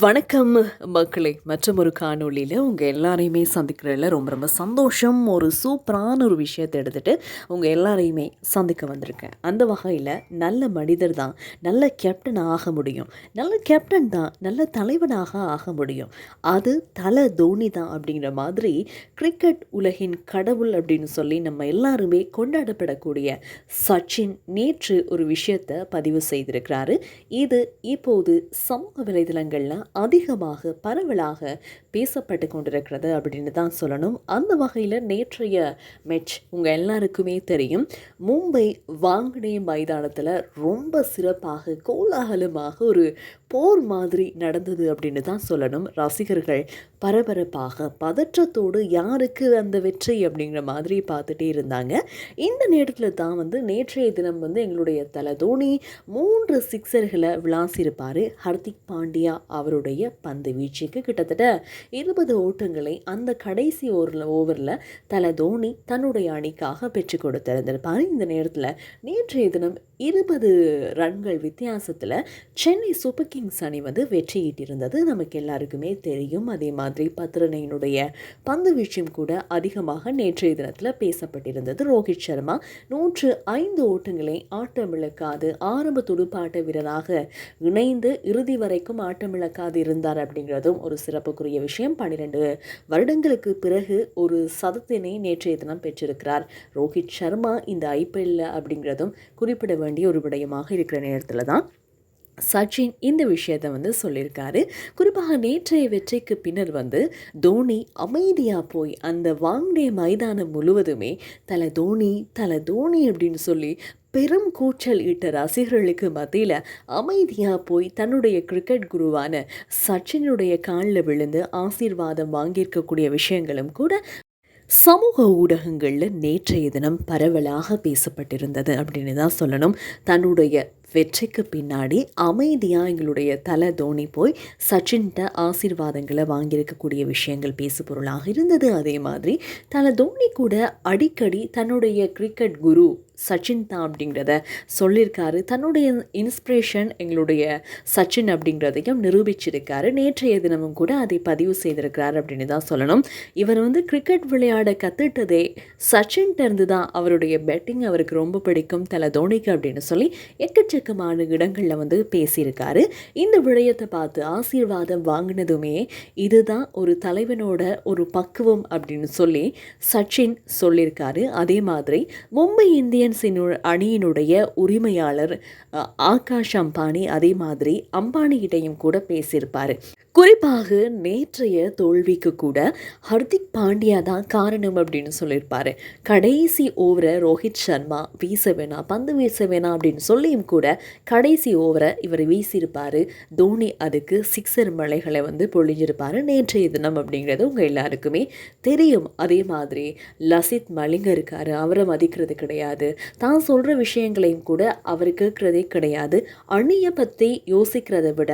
வணக்கம் மக்களே. மற்றும் ஒரு காணொளியில் உங்கள் எல்லாரையுமே சந்திக்கிறதுல ரொம்ப ரொம்ப சந்தோஷம். ஒரு சூப்பரான ஒரு விஷயத்தை எடுத்துகிட்டு உங்கள் எல்லாரையுமே சந்திக்க வந்திருக்கேன். அந்த வகையில் நல்ல மனிதர் தான் நல்ல கேப்டன் ஆக முடியும். நல்ல கேப்டன் தான் நல்ல தலைவனாக ஆக முடியும். அது தலை தோனி தான் அப்படிங்கிற மாதிரி கிரிக்கெட் உலகின் கடவுள் அப்படின்னு சொல்லி நம்ம எல்லாருமே கொண்டாடப்படக்கூடிய சச்சின் நேற்று ஒரு விஷயத்தை பதிவு செய்திருக்கிறாரு. இது இப்போது சமூக வலைதளங்களில் அதிகமாக பரவலாக பேசப்பட்டு கொண்டிருக்கிறது அப்படின்னு தான் சொல்லணும். அந்த வகையில் நேற்றைய மெச் உங்கள் எல்லாருக்குமே தெரியும். மும்பை வாங்கனே மைதானத்தில் ரொம்ப சிறப்பாக கோலாகலமாக ஒரு போர் மாதிரி நடந்தது அப்படின்னு தான் சொல்லணும். ரசிகர்கள் பரபரப்பாக பதற்றத்தோடு யாருக்கு அந்த வெற்றி அப்படிங்கிற மாதிரி பார்த்துட்டே இருந்தாங்க. இந்த நேரத்தில் தான் வந்து நேற்றைய தினம் வந்து எங்களுடைய தலை தோனி மூன்று சிக்ஸர்களை விளாசியிருப்பார் ஹர்திக் பாண்டியா அவருடைய பந்து வீச்சுக்கு கிட்டத்தட்ட இருபது ஓட்டங்களை அந்த கடைசி ஓவரில் ஓவரில் தலை தோனி தன்னுடைய அணிக்காக பெற்றுக் கொடுத்திருந்திருப்பார். இந்த நேரத்தில் நேற்றைய தினம் இருபது ரன்கள் வித்தியாசத்தில் சென்னை சூப்பர் கிங்ஸ் அணி வந்து வெற்றியிட்டிருந்தது. நமக்கு எல்லாருக்குமே தெரியும். அதே மாதிரி பத்ரனையினுடைய பந்து வீழ்ச்சியும் கூட அதிகமாக நேற்றைய தினத்தில் பேசப்பட்டிருந்தது. ரோஹித் சர்மா நூற்று ஐந்து ஓட்டங்களை ஆட்டமிழக்காது ஆரம்ப துடுப்பாட்ட வீரராக இணைந்து இறுதி வரைக்கும் ஆட்டமிழக்காது இருந்தார் அப்படிங்கிறதும் ஒரு சிறப்புக்குரிய விஷயம். பன்னிரெண்டு வருடங்களுக்கு பிறகு ஒரு சதத்தினை நேற்றைய தினம் பெற்றிருக்கிறார் ரோஹித் சர்மா இந்த ஐபிஎல்ல அப்படிங்கிறதும் குறிப்பிட வேண்டிய ஒரு விடயமாக இருக்கிற நேரத்தில் தான். சச்சின் இந்த விஷயத்தை வந்து சொல்லியிருக்காரு. குறிப்பாக நேற்றைய வெற்றிக்கு பின்னர் வந்து தோனி அமைதியாக போய் அந்த வாங்டே மைதானம் முழுவதுமே தலை தோனி தலை தோனி அப்படின்னு சொல்லி பெரும் கூச்சல் இட்ட ரசிகர்களுக்கு மத்தியில் அமைதியாக போய் தன்னுடைய கிரிக்கெட் குருவான சச்சினுடைய காலில் விழுந்து ஆசீர்வாதம் வாங்கியிருக்கக்கூடிய விஷயங்களும் கூட சமூக ஊடகங்களில் நேற்றைய தினம் பரவலாக பேசப்பட்டிருந்தது அப்படின்னு தான் சொல்லணும். தன்னுடைய வெற்றிக்கு பின்னாடி அமைதியாக எங்களுடைய தலை தோனி போய் சச்சின்கிட்ட ஆசீர்வாதங்களை வாங்கியிருக்கக்கூடிய விஷயங்கள் பேசு பொருளாக இருந்தது. அதே மாதிரி தலை தோனி கூட அடிக்கடி தன்னுடைய கிரிக்கெட் குரு சச்சின் தான் அப்படிங்கிறத சொல்லியிருக்காரு. தன்னுடைய இன்ஸ்பிரேஷன் எங்களுடைய சச்சின் அப்படிங்கிறதையும் நிரூபிச்சிருக்காரு. நேற்றைய தினமும் கூட அதை பதிவு செய்திருக்கிறார் அப்படின்னு தான் சொல்லணும். இவர் வந்து கிரிக்கெட் விளையாட கற்றுட்டதே சச்சின்கிட்டருந்து தான். அவருடைய பெட்டிங் அவருக்கு ரொம்ப பிடிக்கும். தலை தோனிக்கு அப்படின்னு சொல்லி எக்கச்சக்கமான இடங்களில் வந்து பேசியிருக்காரு. இந்த விடயத்தை பார்த்து ஆசீர்வாதம் வாங்கினதுமே இதுதான் ஒரு தலைவனோட ஒரு பக்குவம் அப்படின்னு சொல்லி சச்சின் சொல்லியிருக்காரு. அதே மாதிரி மும்பை இந்தியன் இந்தியன்ஸின் அணியினுடைய உரிமையாளர் ஆகாஷ் அம்பானி அதே மாதிரி அம்பானிகிட்டையும் கூட பேசியிருப்பார். குறிப்பாக நேற்றைய தோல்விக்கு கூட ஹர்திக் பாண்டியா தான் காரணம் அப்படின்னு சொல்லியிருப்பார். கடைசி ஓவரை ரோஹித் சர்மா வீச வேணாம் பந்து வீச வேணாம் அப்படின்னு சொல்லியும் கூட கடைசி ஓவரை இவர் வீசியிருப்பார். தோனி அதுக்கு சிக்ஸர் மலைகளை வந்து பொழிஞ்சிருப்பார் நேற்றைய தினம் அப்படிங்கிறது உங்கள் எல்லாருக்குமே தெரியும். அதே மாதிரி லசித் மலிங்க இருக்கார் அவரை மதிக்கிறது கிடையாது. தான் சொல்கிற விஷயங்களையும் கூட அவர் கேட்குறதே கிடையாது. அணியை பற்றி யோசிக்கிறதை விட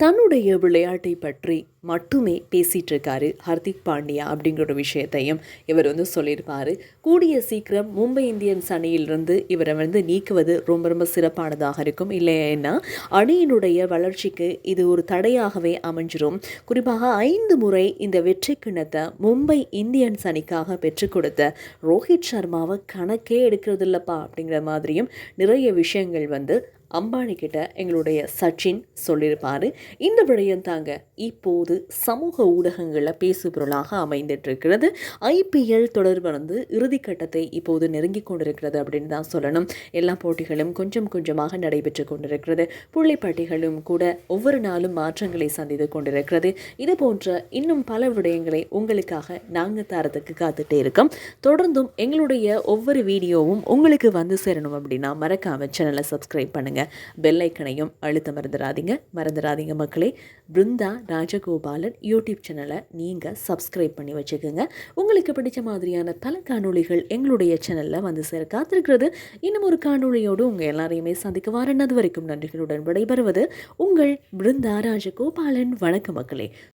தன்னுடைய விளையாட்டை பற்றி மட்டுமே பேசிகிட்ருக்காரு ஹர்திக் பாண்டியா அப்படிங்கிற ஒரு விஷயத்தையும் இவர் வந்து சொல்லியிருப்பார். கூடிய சீக்கிரம் மும்பை இந்தியன்ஸ் அணியிலிருந்து இவரை வந்து நீக்குவது ரொம்ப ரொம்ப சிறப்பானதாக இருக்கும். இல்லைன்னா அணியினுடைய வளர்ச்சிக்கு இது ஒரு தடையாகவே அமைஞ்சிரும். குறிப்பாக ஐந்து முறை இந்த வெற்றி கிண்ணத்தை மும்பை இந்தியன்ஸ் அணிக்காக பெற்றுக் கொடுத்த ரோஹித் சர்மாவை கணக்கே எடுக்கிறது இல்லைப்பா அப்படிங்கிற மாதிரியும் நிறைய விஷயங்கள் வந்து அம்பானி கிட்ட எங்களுடைய சச்சின் சொல்லியிருப்பார். இந்த விடயம் தாங்க இப்போது சமூக ஊடகங்களில் பேசு பொருளாக அமைந்துட்டு இருக்கிறது ஐபிஎல் தொடர் வந்து இறுதிக்கட்டத்தை இப்போது நெருங்கி கொண்டிருக்கிறது அப்படின்னு தான் சொல்லணும். எல்லா போட்டிகளும் கொஞ்சம் கொஞ்சமாக நடைபெற்று கொண்டிருக்கிறது. புள்ளிப்பட்டிகளும் கூட ஒவ்வொரு நாளும் மாற்றங்களை சந்தித்து கொண்டிருக்கிறது. இது போன்ற இன்னும் பல விடயங்களை உங்களுக்காக நாங்கள் தரத்துக்கு காத்துட்டே இருக்கோம். தொடர்ந்தும் எங்களுடைய ஒவ்வொரு வீடியோவும் உங்களுக்கு வந்து சேரணும் அப்படின்னா மறக்காம சேனலை சப்ஸ்கிரைப் பண்ணுங்கள் பெல்லைக்கனையும் அழுத்த மறந்துடாதீங்க. மறந்துடாதீங்க மக்களே. பிருந்தா ராஜகோபால் பாலன் யூடியூப் சேனலை நீங்கள் சப்ஸ்கிரைப் பண்ணி வச்சுக்கோங்க. உங்களுக்கு பிடிச்ச மாதிரியான பல காணொளிகள் எங்களுடைய சேனலில் வந்து சேர காத்திருக்கிறது. இன்னும் ஒரு காணொளியோடு உங்கள் எல்லாரையுமே சந்திக்க வாரன்னது வரைக்கும் நன்றிகளுடன் விடைபெறுவது உங்கள் பிருந்தா ராஜகோபாலன் வணக்க மக்களே.